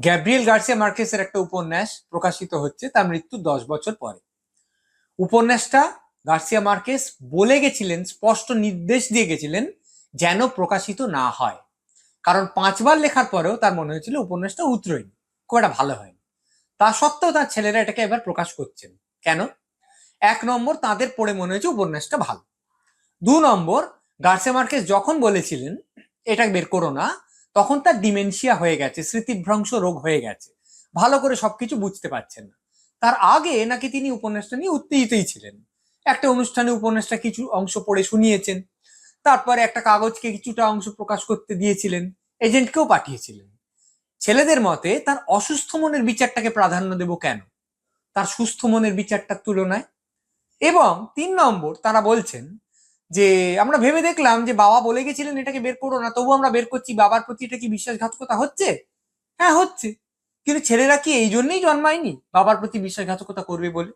Gabriel Garcia মার্কেসের একটা উপন্যাস প্রকাশিত হচ্ছে তার মৃত্যু দশ বছর পরে। উপন্যাসটা গার্সিয়া মার্কেস বলে গেছিলেন, স্পষ্ট নির্দেশ দিয়ে গেছিলেন যেন প্রকাশিত না হয়। কারণ পাঁচবার লেখার পরেও তার মনে হয়েছিল উপন্যাসটা উতরয়নি খুব একটা ভালো হয়নি। তা সত্ত্বেও তার ছেলেরা এটাকে এবার প্রকাশ করছেন। কেন? এক নম্বর, তাদের পড়ে মনে হয়েছে উপন্যাসটা ভালো। দু নম্বর, গার্সিয়া মার্কেস যখন বলেছিলেন, এটা বের করো না তখন তার ডিমেনশিয়া হয়ে গেছে, স্মৃতিভ্রংশ রোগ হয়ে গেছে। ভালো করে সবকিছু বুঝতে পারছেন না। তার আগে নাকি তিনি উপন্যাসটা নিয়ে উত্তেজিতই ছিলেন। একটা অনুষ্ঠানে উপন্যাসটা কিছু অংশ পড়ে শুনিয়েছেন। তারপরে একটা কাগজকে কিছুটা অংশ প্রকাশ করতে দিয়েছিলেন, এজেন্টকেও পাঠিয়েছিলেন। ছেলেদের মতে, তার অসুস্থ মনের বিচারটাকে প্রাধান্য দেব কেন? তার সুস্থ মনের বিচারটার তুলনায়? এবং তিন নম্বর, তারা বলছেন যে আমরা ভেবে দেখলাম যে বাবা বলে গেছিলেন এটাকে বের করো না তবু আমরা বের করছি, বাবার প্রতি এটা কি বিশ্বাসঘাতকতা হচ্ছে? হ্যাঁ হচ্ছে। কিন্তু ছেলেরা কি এই জন্যই জন্মায়নি? বাবার প্রতি বিশ্বাসঘাতকতা করবে বলে?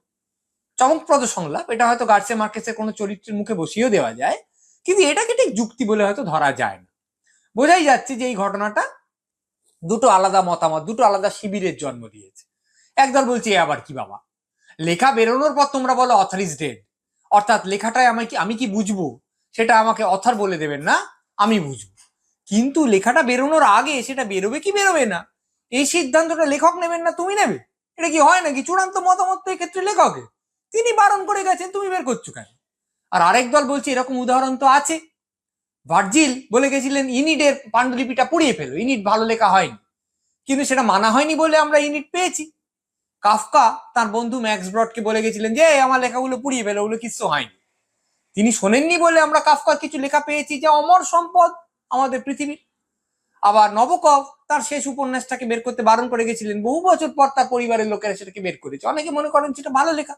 চমকপ্রদ সংলাপ। এটা হয়তো গার্সে মার্কেসের কোনো চরিত্রের মুখে বসিয়েও দেওয়া যায়। কিন্তু এটাকে ঠিক যুক্তি বলে হয়তো ধরা যায় না। বোঝাই যাচ্ছে যে এই ঘটনাটা দুটো আলাদা মতামত, দুটো আলাদা শিবিরের জন্ম দিয়েছে। একদল বলছে, এ আবার কি বাবা? লেখা বেরোনোর পর তোমরা বলো অথর ইজ ডেড অর্থাৎ লেখাটায় আমি কি আমি কি বুঝব? সেটা আমাকে অথর বলে দেবেন না, আমি বুঝব। কিন্তু লেখাটা বেরোনোর আগে সেটা বেরোবে কি বেরোবে না? এই সিদ্ধান্তটা লেখক নেবেন না, তুমি নেবে? এটা কি হয় নাকি? চূড়ান্ত মতামত তো এক্ষেত্রে লেখকের। তিনি বারণ করে গেছেন, তুমি বের করছ কেন? আর আরেক দল বলছে, এরকম উদাহরণ তো আছে। ভার্জিল বলে গেছিলেন ইনিডের পাণ্ডুলিপিটা পুড়িয়ে ফেলো। ইনিট ভালো লেখা হয়নি। কিন্তু সেটা মানা হয়নি বলে আমরা ইনিট পেয়েছি। কাফকা তার বন্ধু ম্যাক্স ব্রডকে বলে গেছিলেন যে আমার লেখাগুলো পুড়িয়ে ফেলে, ওগুলো কিচ্ছু হয়নি। তিনি শোনেননি বলে আমরা কাফকার কিছু লেখা পেয়েছি যে অমর সম্পদ আমাদের পৃথিবীর। আবার নবকব তার শেষ উপন্যাসটাকে বের করতে বারণ করে গেছিলেন, বহু বছর পর তার পরিবারের লোকেরা সেটাকে বের করেছে। অনেকে মনে করেন সেটা ভালো লেখা।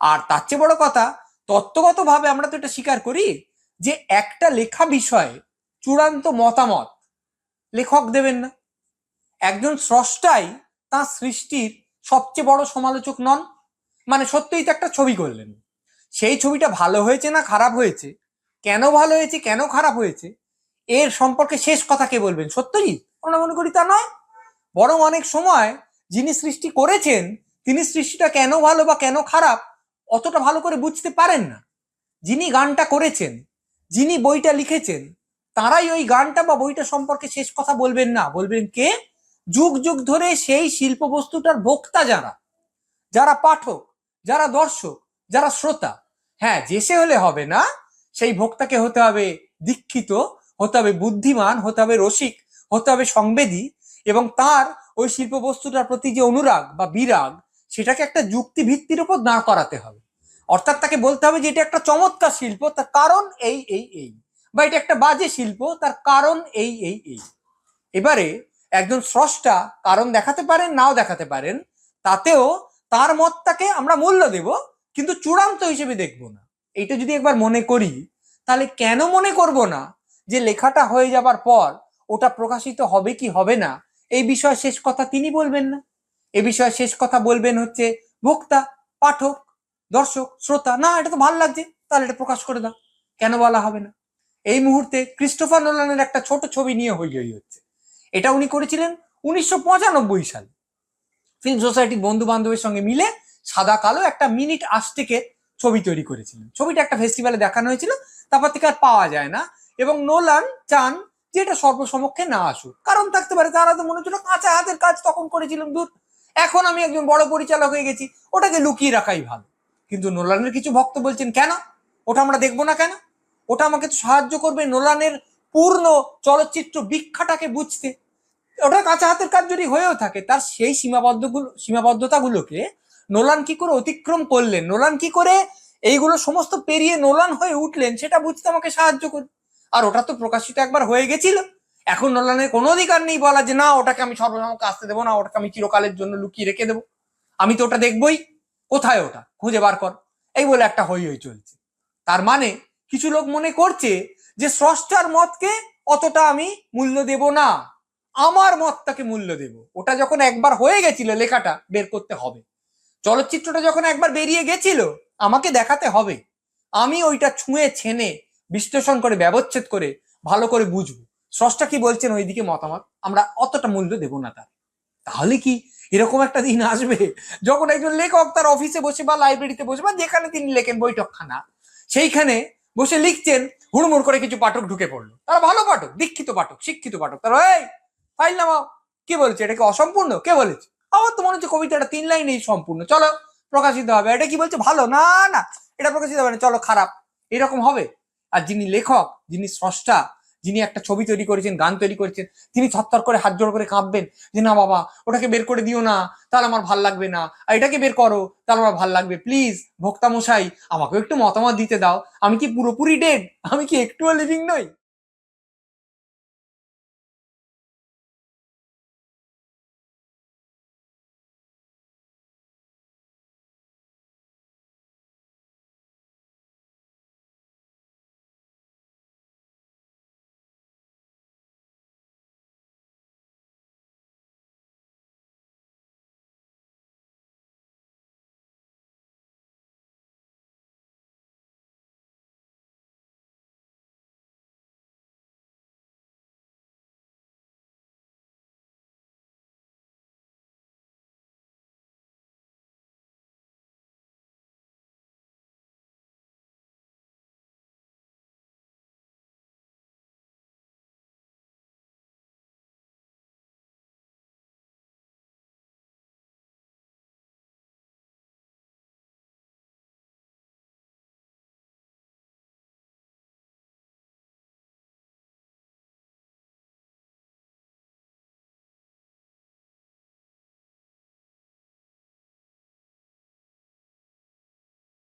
আর তার চেয়ে বড় কথা তত্ত্বগত ভাবে আমরা তো এটা স্বীকার করি যে, একটা লেখা বিষয়ে চূড়ান্ত মতামত লেখক দেবেন না। একজন স্রষ্টাই তার সৃষ্টির সবচেয়ে বড় সমালোচক নন। মানে সত্যিই তো একটা ছবি করলেন। সেই ছবিটা ভালো হয়েছে না খারাপ হয়েছে? কেন ভালো হয়েছে, কেন খারাপ হয়েছে? এর সম্পর্কে শেষ কথা কে বলবেন? সত্যই আমরা মনে করি তা নয়। বরং অনেক সময় যিনি সৃষ্টি করেছেন, তিনি সৃষ্টিটা কেন ভালো বা কেন খারাপ অতটা ভালো করে বুঝতে পারেন না। যিনি গানটা করেছেন, যিনি বইটা লিখেছেন, তারাই ওই গানটা বা বইটা সম্পর্কে শেষ কথা বলবেন না। বলবেন কে? যুগ যুগ ধরে সেই শিল্প বস্তুটার ভোক্তা যারা যারা পাঠক, যারা দর্শক, যারা শ্রোতা হ্যাঁ যেসে হলে হবে না, সেই ভোক্তাকে হতে হবে দীক্ষিত, হতে হবে বুদ্ধিমান, হতে হবে রসিক, হতে হবে সংবেদী এবং তার ওই শিল্প বস্তুটার প্রতি যে অনুরাগ বা বিরাগ, সেটাকে একটা যুক্তি ভিত্তির উপর দাঁড় করাতে হবে। অর্থাৎ তাকে বলতে হবে যে এটা একটা চমৎকার শিল্প, তার কারণ এই এই এই বা এটা একটা বাজে শিল্প, তার কারণ এই এই এই। এবারে একজন স্রষ্টা কারণ দেখাতে পারেন, নাও দেখাতে পারেন, তাতেও তার মতটাকে আমরা মূল্য দেব, কিন্তু চূড়ান্ত হিসেবে দেখব না। এইটা যদি একবার মনে করি, তাহলে কেন মনে করব না যে লেখাটা হয়ে যাবার পর ওটা প্রকাশিত হবে কি হবে না? এই বিষয়ে শেষ কথা তিনি বলবেন না। এ বিষয়ে শেষ কথা বলবেন হচ্ছে ভোক্তা পাঠক, দর্শক, শ্রোতা, না, এটা তো ভালো লাগছে, তাহলে এটা প্রকাশ করে দাও। কেন বলা হবে না? এই মুহূর্তে ক্রিস্টোফার নোলানের একটা ছোট ছবি নিয়ে হই হই হচ্ছে। এটা উনি করেছিলেন উনিশশো সালে। ফিল্ম সোসাইটির বন্ধু বান্ধবের সঙ্গে মিলে সাদা কালো একটা মিনিট আস্টেকে ছবি তৈরি করেছিলেন। ছবিটা একটা ফেস্টিভ্যালে দেখানো হয়েছিল, তারপর থেকে আর পাওয়া যায় না। এবং নোলান চান যে এটা সর্বসমক্ষে না আসুক। কারণ থাকতে পারে তারা তো মনে হচ্ছিল কাঁচা হাতের কাজ তখন করেছিলাম দূর এখন আমি একজন বড় পরিচালক হয়ে গেছি, ওটাকে লুকিয়ে রাখাই ভালো। কিন্তু নোলানের কিছু ভক্ত বলছেন, কেন? ওটা আমরা দেখব না কেন? ওটা আমাকে তো সাহায্য করবে নোলানের পূর্ণ চলচ্চিত্র বিখ্যাটাকে বুঝতে। ওটা কাঁচা হাতের কাজ যদি হয়েও থাকে, তার সেই সীমাবদ্ধগুলো, সীমাবদ্ধতাগুলোকে নোলান কি করে অতিক্রম করলেন? নোলান কি করে এইগুলো সমস্ত পেরিয়ে নোলান হয়ে উঠলেন, সেটা বুঝতে আমাকে সাহায্য করবে আর ওটা তো প্রকাশিত একবার হয়ে গেছিল। এখন নোলানের কোনো অধিকার নেই বলা যে, না, ওটাকে আমি সর্বসমক্ষে আসতে দেবো না, ওটাকে আমি চিরকালের জন্য লুকিয়ে রেখে দেবো। আমি তো ওটা দেখবই। কোথায় ওটা? খুঁজে বার কর। এই বলে একটা হই হই চলছে। তার মানে কিছু লোক মনে করছে যে, স্রষ্টার মতকে অতটা আমি মূল্য দেব না। আমার মতটাকে মূল্য দেব। ওটা যখন একবার হয়ে গেছিল লেখাটা, বের করতে হবে। চলচ্চিত্রটা যখন একবার বেরিয়ে গেছিল, আমাকে দেখাতে হবে। আমি ওইটা ছুঁয়ে ছেনে, বিশ্লেষণ করে, ব্যবচ্ছেদ করে, ভালো করে বুঝব। স্রষ্টা কি বলছেন ওইদিকে মতামত? আমরা অতটা মূল্য দেব না তার। তাহলে কি এরকম একটা দিন আসবে? যখন একজন লেখক তার অফিসে বসে বা লাইব্রেরিতে বসে বা যেখানে তিনি লেখেন বৈঠকখানা, সেইখানে বসে লিখছেন, হুড়মুড় করে কিছু পাঠক ঢুকে পড়ল। তারা ভালো পাঠক, দীক্ষিত পাঠক, শিক্ষিত পাঠক। তারা, এই ফাইল নামাও কে বলেছে? এটা কি অসম্পূর্ণ? কে বলেছে? আমার তো মনে হচ্ছে কবিতাটা তিন লাইনেই সম্পূর্ণ। চলো, প্রকাশিত হবে। এটা কি বলছে? ভালো? না না। এটা প্রকাশিত হবে না। চলো, খারাপ। এরকম হবে? আর যিনি লেখক, যিনি স্রষ্টা, যিনি একটা ছবি তৈরি করেছেন, গান তৈরি করেছেন, তিনি থরথর করে হাত জোড় করে কাঁপবেন যে, না বাবা, ওটাকে বের করে দিও না। তাহলে আমার ভালো লাগবে না। আর এটাকে বের করো, তাহলে আমার ভালো লাগবে। প্লিজ, ভক্তা মশাই, আমাকেও একটু মতামত দিতে দাও। আমি কি পুরোপুরি ডেড? আমি কি একটুও লিভিং নই?